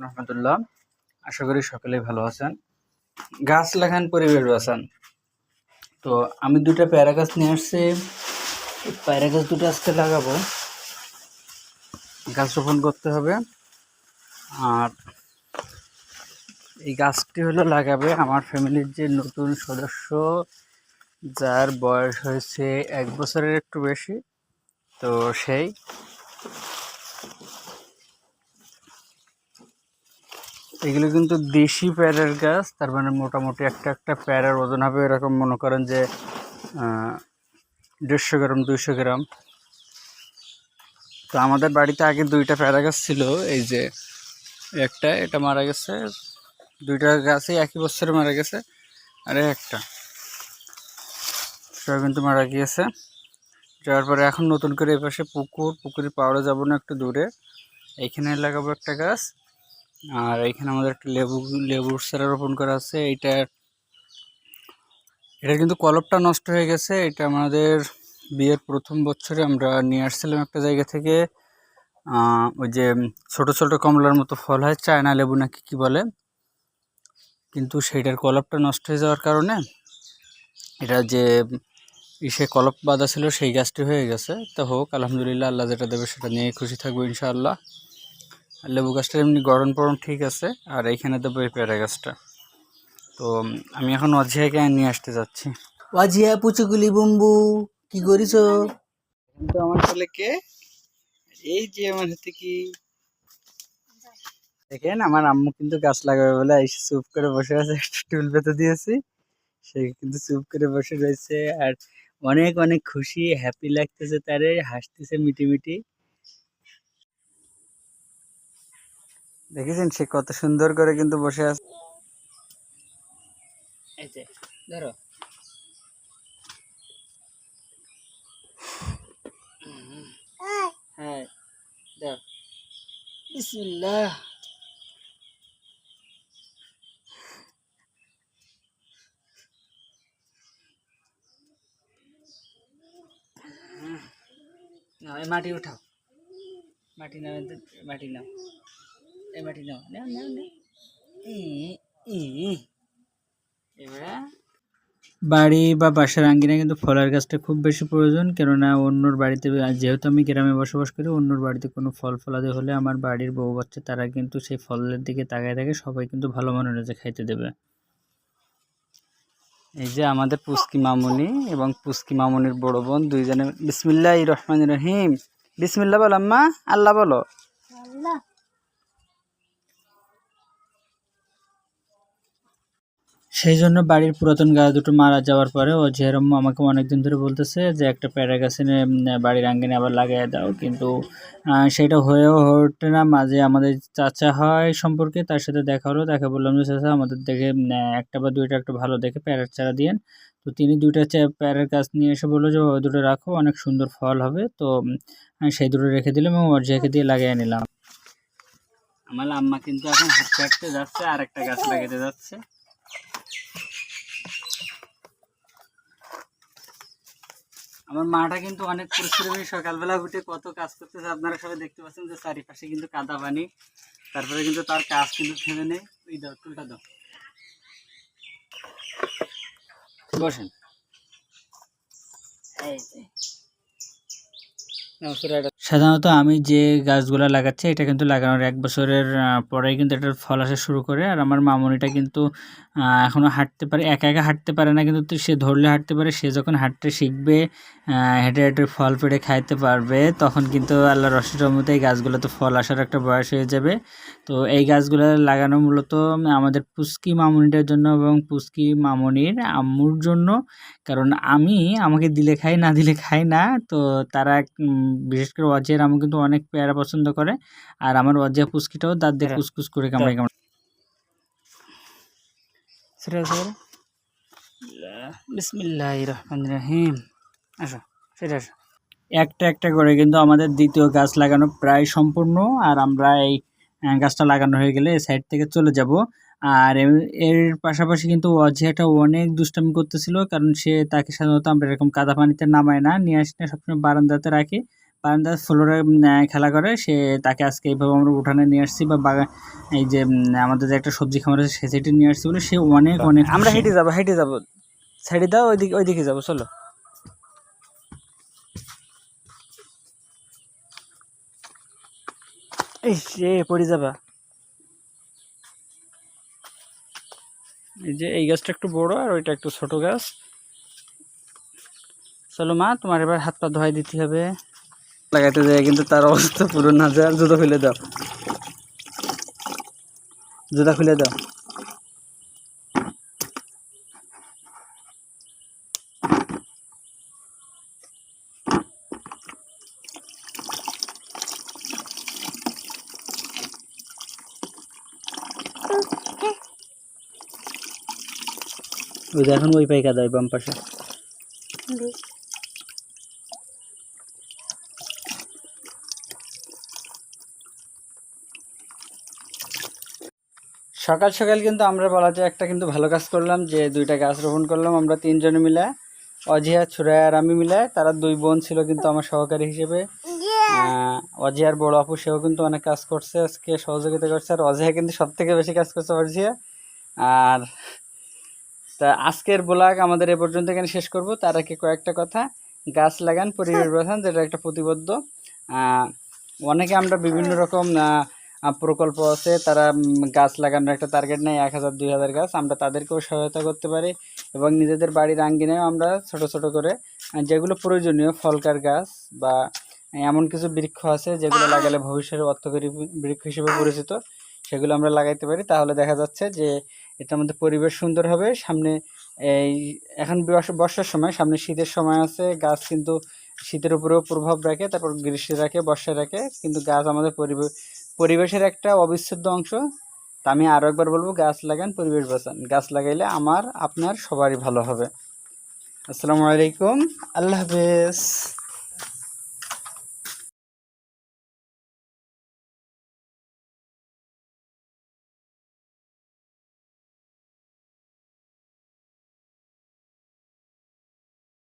রহমতুল্লাহ। আশা করি সকলেই ভালো আছেন। গাছ লাগান, পরিবেশ বাঁচান। তো আমি দুটা প্যারা গাছ নিয়ে আসছি। প্যারা গাছ দুটো আজকে লাগাবো। গাছ রোপণ করতে হবে। আর এই গাছটি হলো লাগাবে আমার ফ্যামিলির যে নতুন সদস্য, যার বয়স হয়েছে এক বছরের একটু বেশি, তো সেই। এগুলো কিন্তু দেশি প্যারের গাছ, তার মানে মোটামুটি একটা একটা প্যারের ওজন হবে এরকম মনে করেন যে দেড়শো গ্রাম, দুইশো গ্রাম। তো আমাদের বাড়িতে আগে দুইটা প্যারা গাছ ছিল, এই যে একটা এটা মারা গেছে, দুইটা গাছই একই বছরে মারা গেছে, আর একটা সেটা কিন্তু মারা গিয়েছে। যাওয়ার পরে এখন নতুন করে এই পাশে পুকুর পুকুরে পাওয়ারে যাব না একটু দূরে এইখানে লাগাবো একটা গাছ। আর এইখানে আমাদের একটা লেবু, লেবুর চারা রোপণ করা আছে। এইটা এটা কিন্তু কলপটা নষ্ট হয়ে গেছে। এটা আমাদের বিয়ের প্রথম বছরে আমরা নিয়ে আসছিলাম একটা জায়গা থেকে। ওই যে ছোট ছোট কমলার মতো ফল হয়, চায়না লেবু নাকি কি বলে? কিন্তু সেইটার কলপটা নষ্ট হয়ে যাওয়ার কারণে এটা যে ইসে কলপ বাঁধা ছিল, সেই গাছটি হয়ে গেছে। তো হোক, আলহামদুলিল্লাহ, আল্লাহ যেটা দেবে সেটা নিয়ে খুশি থাকব ইনশাআল্লাহ। লেবু গাছটা এমনি গরম পরম ঠিক আছে আর এইখানে দেবো এই পেয়ারা গাছটা। তো আমি এখন অজিয়াকে নিয়ে আসতে যাচ্ছি। অজিয়া পুচুগুলি বুম্বু কি করিস? আমার ছেলেকে এই যে আমার হাতে কি? দেখেন আমার আম্মু কিন্তু গাছ লাগাবে বলে এসে চুপ করে বসে আছে একটা টুল পেতে দিয়েছি। সে কিন্তু চুপ করে বসে রয়েছে আর অনেক অনেক খুশি হ্যাপি লাগতেছে তারে হাসতেছে মিটি মিটি দেখেছেন সে কত সুন্দর করে কিন্তু বসে আছে। হ্যাঁ মাটি উঠাও। মাটি এতে, মাটি নাও। নাও নাও নাও এবারে বাড়ি বা বাসার আঙ্গিনায় কিন্তু ফলের গাছটা খুব বেশি প্রয়োজন কেননা অন্যর বাড়িতে যেহেতু আমি গ্রামে বসবাস করি অন্যর বাড়িতে কোনো ফল ফলাদি হলে আমার বাড়ির বউ বাচ্চা তারা কিন্তু সেই ফলের দিকে তাকায় থাকে সবাই কিন্তু ভালো মনে যে খাইতে দেবে। এই যে আমাদের পুস্কি মামুনি এবং পুস্কি মামুনির বড় বোন দুইজনে বিসমিল্লাহ রহমান রহিম। বিসমিল্লা বলো আম্মা আল্লাহ বলো। সেই জন্য বাড়ির পুরাতন গাছ দুটো মারা যাওয়ার পরে ও যেরম আমাকে অনেকদিন ধরে বলতেছে যে একটা প্যারা গাছ এনে বাড়ির আঙ্গিনে আবার লাগিয়ে দাও। কিন্তু সেটা হয়েও ওঠে না। মাঝে আমাদের চাচা হয় সম্পর্কে, তার সাথে দেখা হলো। তাকে বললাম যে, চাচা, আমাদের দেখে একটা বা দুইটা একটু ভালো দেখে প্যারার চারা দিয়েন। তো তিনি দুইটা প্যারার গাছ নিয়ে এসে বলল যে, ওই দুটো রাখো, অনেক সুন্দর ফল হবে। তো সেই দুটো রেখে দিলাম এবং ওর অর্জিয়াকে দিয়ে লাগিয়ে নিলাম। আমার আম্মা কিন্তু এখন হাঁটতে হাঁটতে যাচ্ছে আর একটা গাছ লাগাতে যাচ্ছে। আমার মাটা কিন্তু অনেক পরিশ্রমী। সকালবেলা উঠে কত কাজ করতেছে, আপনারা সবাই দেখতে পাচ্ছেন যে চারিপাশে কিন্তু কাদা পানি। তারপরে কিন্তু তার কাজ কিন্তু থেমে নেই। ওই দাও, টুলটা দাও। বসেন। সাধারণত আমি যে গাছগুলো লাগাচ্ছি, এটা কিন্তু লাগানোর এক বছরের পরেই কিন্তু এটার ফল আসা শুরু করে। আর আমার মামনিটা কিন্তু আহ, এখনও হাঁটতে পারে একা একা হাঁটতে পারে না কিন্তু সে ধরলে হাঁটতে পারে সে যখন হাঁটতে শিখবে হেঁটে হেঁটে ফল পেড়ে খাইতে পারবে তখন কিন্তু আল্লাহ রসির রহমতে এই গাছগুলোতে ফল আসার একটা বয়স হয়ে যাবে। তো এই গাছগুলো লাগানো মূলত আমাদের পুস্কি মামনিটার জন্য এবং পুস্কি মামনির আম্মুর জন্য। কারণ আমি আমাকে দিলে খাই না দিলে খাই না তো তারা বিশেষ করে অজয়ের আমু কিন্তু অনেক পেয়ারা পছন্দ করে আর আমার অজয় পুস্কিটাও দাঁত দিয়ে কুসকুস করে কামড়ে কামড়ে সেটা সেটা বিসমিল্লাহ রহমান রহিম আসো সেটা আসো। একটা একটা করে কিন্তু আমাদের দ্বিতীয় গাছ লাগানো প্রায় সম্পূর্ণ, আর আমরা এই গাছটা লাগানো হয়ে গেলে সাইড থেকে চলে যাব। আর এর- এর পাশাপাশি কিন্তু অজিয়াটা অনেক দুষ্টামি করতেছিল, কারণ সে তাকে সাধারণত আমরা এরকম কাদা পানিতে নামায় না, নিয়ে আসি না, সবসময় বারান্দাতে রাখি। বারান্দার ফ্লোরে খেলা করে। সে তাকে আজকে এইভাবে আমরা উঠানে নিয়ে আসছি বা বাগান এই যে আমাদের যে একটা সবজি খামার আছে সে সাইডে নিয়ে আসছি বলে সে অনেক অনেক আমরা হেঁটে যাব হেঁটে যাব। সাইডে দাও ওইদিকে ওইদিকে যাব চলো। সে পড়ে যাবা। এই যে এই গাছটা একটু বড় আর ওইটা একটু ছোট গাছ। চলো মা তোমার এবার হাত পা ধোয়াই দিতে হবে। লাগাইতে যায় কিন্তু তার অবস্থা পুরো না যায়। জুতো খুলে দাও। জুতা খুলে দাও। ওই যে এখন ওই পাইকা দেয় বাম পাশে। সকাল সকাল কিন্তু আমরা বলা যায় একটা কিন্তু ভালো কাজ করলাম, যে দুইটা গাছ রোপণ করলাম আমরা তিনজনে মিলে, অজিয়া ছুরাই আর আমি মিলে। তারা দুই বোন ছিল কিন্তু আমার সহকারী হিসেবে। অজিয়ার বড় আপু, সেও কিন্তু অনেক কাজ করছে, আজকে সহযোগিতা করছে। আর অজিয়া কিন্তু সব থেকে বেশি কাজ করছে অজিয়া। আর তা আজকের ব্লগ আমাদের এ পর্যন্ত এখানে শেষ করব। তার আগে কয়েকটা কথা। গাছ লাগান, পরিবেশ বাঁচান যেটা একটা প্রতিবদ্ধ। অনেকে আমরা বিভিন্ন রকম প্রকল্প আছে, তারা গাছ লাগানোর একটা টার্গেট নেয়, এক হাজার, দুই হাজার গাছ। আমরা তাদেরকেও সহায়তা করতে পারি এবং নিজেদের বাড়ির আঙ্গিনায় আমরা ছোট ছোট করে যেগুলো প্রয়োজনীয়, ফলকার গাছ বা এমন কিছু বৃক্ষ আছে যেগুলো লাগালে ভবিষ্যতে অর্থকরী বৃক্ষ হিসেবে পরিচিত, সেগুলো আমরা লাগাইতে পারি। তাহলে দেখা যাচ্ছে যে এটার মধ্যে পরিবেশ সুন্দর হবে। সামনে এই, এখন বর্ষার সময়, সামনে শীতের সময় আছে, গাছ কিন্তু শীতের উপরেও প্রভাব রাখে, তারপর গ্রীষ্মে রাখে, বর্ষায় রাখে, কিন্তু গাছ আমাদের পরিবেশ পরিবেশের একটা অবিচ্ছেদ্য অংশ। তা আমি আরও একবার বলব, গাছ লাগান, পরিবেশ বাঁচান। গাছ লাগাইলে আমার, আপনার সবারই ভালো হবে। আসসালামু আলাইকুম। আল্লাহ হাফেজ।